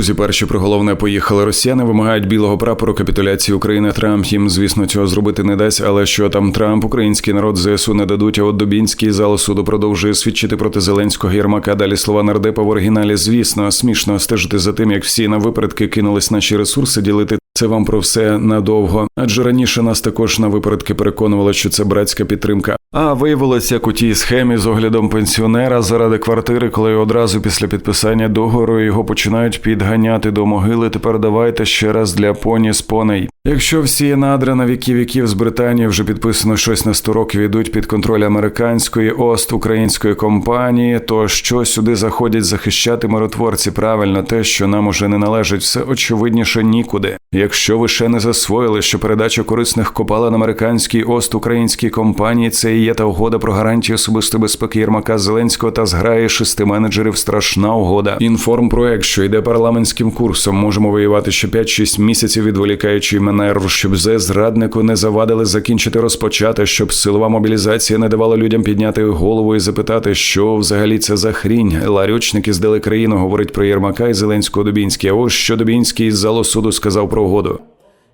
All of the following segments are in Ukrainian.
Друзі, перші про головне поїхали. Росіяни вимагають білого прапору капітуляції України. Трамп їм, звісно, цього зробити не дасть. Але що там Трамп, український народ ЗСУ не дадуть. А от Дубінський зал суду продовжує свідчити проти Зеленського Єрмака. Далі слова нардепа в оригіналі. Звісно, смішно стежити за тим, як всі на випередки кинулись наші ресурси ділити. Це вам про все надовго. Адже раніше нас також на випередки переконували, що це братська підтримка. А виявилось, як у тій схемі з оглядом пенсіонера заради квартири, коли одразу після підписання договору його починають підганяти до могили. Тепер давайте ще раз для поні з поней. Якщо всі надра на віки віків з Британії вже підписано щось на 100 років ідуть під контроль американської ост української компанії, то що сюди заходять захищати миротворці? Правильно, те, що нам уже не належить, все очевидніше нікуди. Якщо ви ще не засвоїли, що передача корисних копалин американській ост українській компанії це і є та угода про гарантії особистої безпеки Єрмака Зеленського та зграє шести менеджерів. Страшна угода. Інформпроект, що йде парламентським курсом, можемо воювати ще 5-6 місяців, відволікаючи маневр, щоб зе зраднику не завадили закінчити розпочати, щоб силова мобілізація не давала людям підняти голову і запитати, що взагалі це за хрінь. Ларючники здали країну, говорить про Єрмака і Зеленського Дубінський. А ось що Дубінський з залу суду сказав про угоду.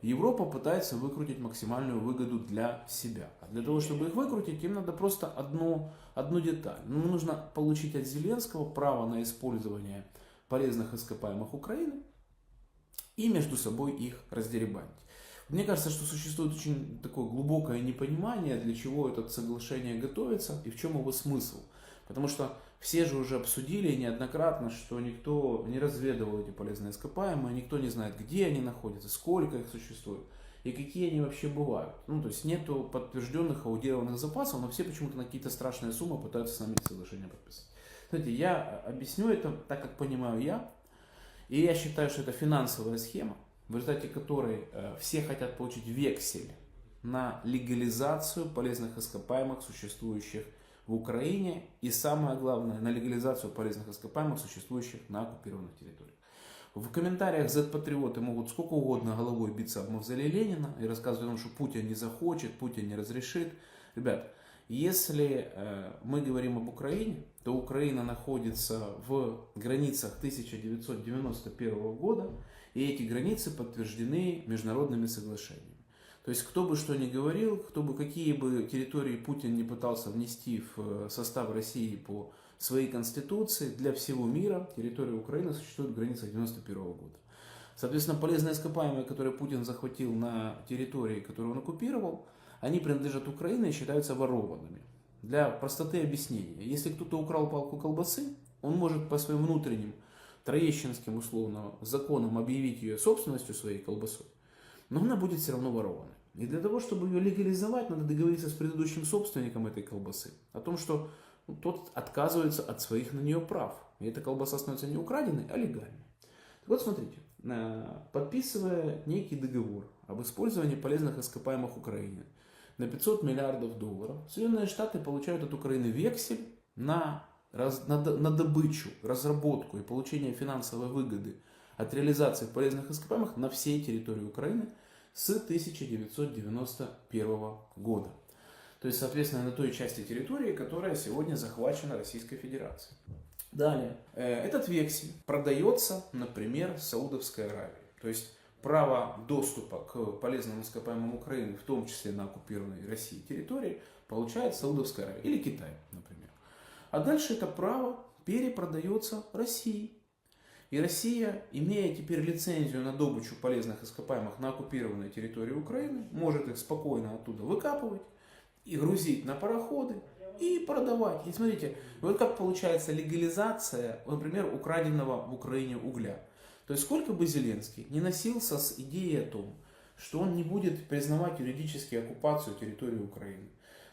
Европа пытается выкрутить максимальную выгоду для себя. А для того, чтобы их выкрутить, им надо просто одну, одну деталь. Ну, нужно получить от Зеленского право на использование полезных ископаемых Украины и между собой их раздеребанить. Мне кажется, что существует очень такое глубокое непонимание, для чего это соглашение готовится и в чем его смысл. Потому что все же уже обсудили неоднократно, что никто не разведывал эти полезные ископаемые, никто не знает, где они находятся, сколько их существует и какие они вообще бывают. Ну, то есть нету подтвержденных аудированных запасов, но все почему-то на какие-то страшные суммы пытаются с нами эти соглашения подписать. Знаете, я объясню это так, как понимаю я, и я считаю, что это финансовая схема, в результате которой э, все хотят получить вексель на легализацию полезных ископаемых, существующих в Украине, и самое главное, на легализацию полезных ископаемых, существующих на оккупированных территориях. В комментариях Z-патриоты могут сколько угодно головой биться об мавзолей Ленина и рассказывать о том, что Путин не захочет, Путин не разрешит. Ребят, если э, мы говорим об Украине, то Украина находится в границах 1991 года, и эти границы подтверждены международными соглашениями. То есть, кто бы что ни говорил, кто бы какие бы территории Путин не пытался внести в состав России по своей конституции, для всего мира территория Украины существует в границах 91 года. Соответственно, полезные ископаемые, которые Путин захватил на территории, которую он оккупировал, они принадлежат Украине и считаются ворованными. Для простоты объяснения, если кто-то украл палку колбасы, он может по своим внутренним троещинским условно законам объявить ее собственностью своей колбасой, но она будет все равно ворована. И для того, чтобы ее легализовать, надо договориться с предыдущим собственником этой колбасы о том, что ну, тот отказывается от своих на нее прав. И эта колбаса становится не украденной, а легальной. Так вот, смотрите, э, подписывая некий договор об использовании полезных ископаемых Украины на 500 миллиардов долларов, Соединенные Штаты получают от Украины вексель на, раз, на, на добычу, разработку и получение финансовой выгоды от реализации полезных ископаемых на всей территории Украины с 1991 года. То есть, соответственно, на той части территории, которая сегодня захвачена Российской Федерацией. Далее. Э, Этот вексель продается, например, Саудовской Аравии. То есть право доступа к полезным ископаемым Украины, в том числе на оккупированной России территории, получает Саудовская Аравия или Китай, например. А дальше это право перепродается России. И Россия, имея теперь лицензию на добычу полезных ископаемых на оккупированной территории Украины, может их спокойно оттуда выкапывать и грузить на пароходы и продавать. И смотрите, вот как получается легализация, например, украденного в Украине угля. То есть сколько бы Зеленский не носился с идеей о том, что он не будет признавать юридически оккупацию территории Украины.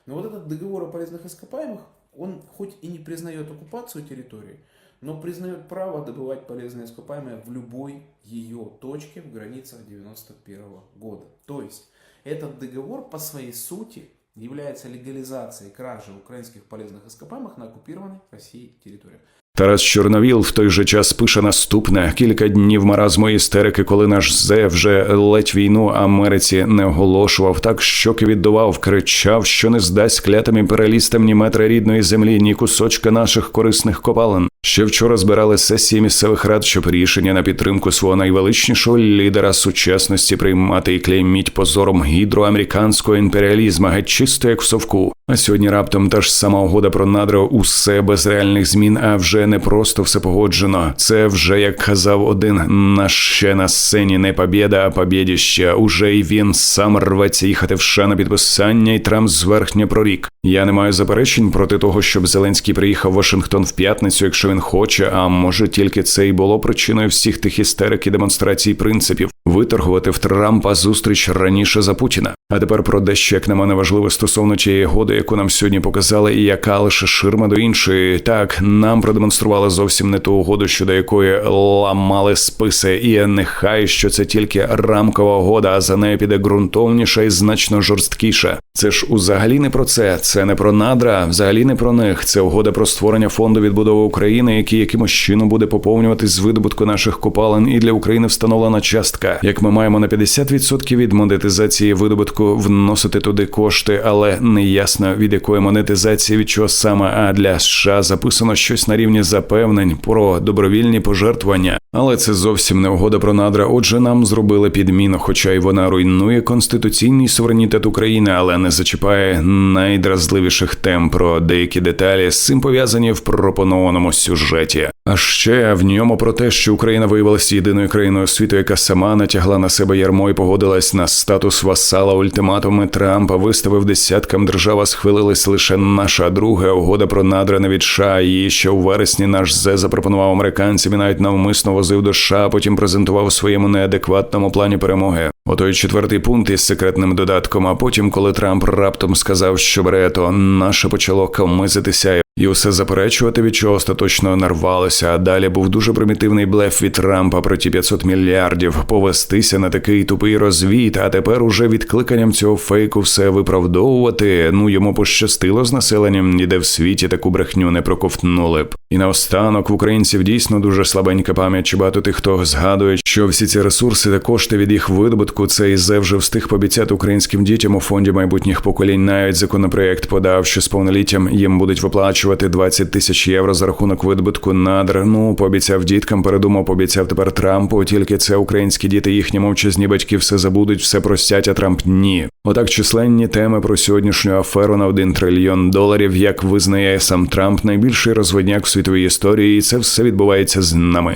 Но вот этот договор о полезных ископаемых, он хоть и не признает оккупацию территории, но признает право добывать полезные ископаемые в любой ее точке в границах 91 года. То есть этот договор по своей сути является легализацией кражи украинских полезных ископаемых на оккупированной Россией территории. Тарас Чорновіл в той же час пише наступне: кілька днів маразму істерики, коли наш зе вже ледь війну Америці не оголошував, так щоки віддував, кричав, що не здасть клятим імперіалістам ні метра рідної землі, ні кусочка наших корисних копалин. Ще вчора збирали сесії місцевих рад, щоб рішення на підтримку свого найвеличнішого лідера сучасності приймати і клейміть позором гідроамериканського імперіалізму, геть чисто як в совку. А сьогодні раптом та ж сама угода про надра усе без реальних змін, а вже не просто все погоджено. Це вже як казав один наш ще на сцені не побєда, а побєдіще. Уже й він сам рветься їхати в США на підписання, і Трамп зверхня прорік. Я не маю заперечень проти того, щоб Зеленський приїхав в Вашингтон в п'ятницю, якщо він хоче. А може тільки це і було причиною всіх тих істерик і демонстрацій принципів виторгувати в Трампа зустріч раніше за Путіна. А тепер про дещо, як на мене, важливе стосовно тієї годи, яку нам сьогодні показали, і яка лише ширма до іншої. Так, нам продемонстрували зовсім не ту угоду, щодо якої ламали списи, і нехай що це тільки рамкова угода, а за нею піде ґрунтовніша і значно жорсткіша. Це ж взагалі не про це. Це не про надра, взагалі не про них. Це угода про створення фонду відбудови України, який якимось чином буде поповнюватись з видобутку наших копалин, і для України встановлена частка. Як ми маємо на 50% від монетизації видобутку вносити туди кошти, але не ясно від якої монетизації від чого саме. А для США записано щось на рівні запевнень про добровільні пожертвування. Але це зовсім не угода про надра. Отже, нам зробили підміну, хоча й вона руйнує конституційний суверенітет України, але не зачіпає найдразливіших тем про деякі деталі з цим пов'язані в пропонованому сюжеті. А ще в ньому про те, що Україна виявилася єдиною країною світу, яка сама натягла на себе ярмо і погодилась на статус васала ультиматуми Трампа, виставив десяткам держав, а схвилилась лише наша друга угода про надра не від США. Її ще у вересні наш зе запропонував американцям і навіть навмисно возив до США, потім презентував своєму неадекватному плані перемоги. Отой четвертий пункт із секретним додатком. А потім, коли Трамп раптом сказав, що бере, то наше почало камизитися і усе заперечувати, від чого остаточно нарвалося. А далі був дуже примітивний блеф від Трампа про ті 500 мільярдів повестися на такий тупий розвід. А тепер уже відкликанням цього фейку все виправдовувати. Ну йому пощастило з населенням, ніде в світі таку брехню не проковтнули б. І наостанок в українців дійсно дуже слабенька пам'ять. Чи багато тих, хто згадує, що всі ці ресурси та кошти від їх видобутку цей зе вже встиг пообіцяти українським дітям у фонді майбутніх поколінь. Навіть законопроект подав, що з повноліттям їм будуть виплачувати 20 тисяч євро за рахунок видобутку надр. Ну пообіцяв діткам, передумав, пообіцяв тепер Трампу. Тільки це українські діти, їхні мовчазні батьки все забудуть, все простять, а Трамп ні. Отак численні теми про сьогоднішню аферу на 1 трильйон доларів, як визнає сам Трамп, найбільший розводняк в світовій історії, і це все відбувається з нами.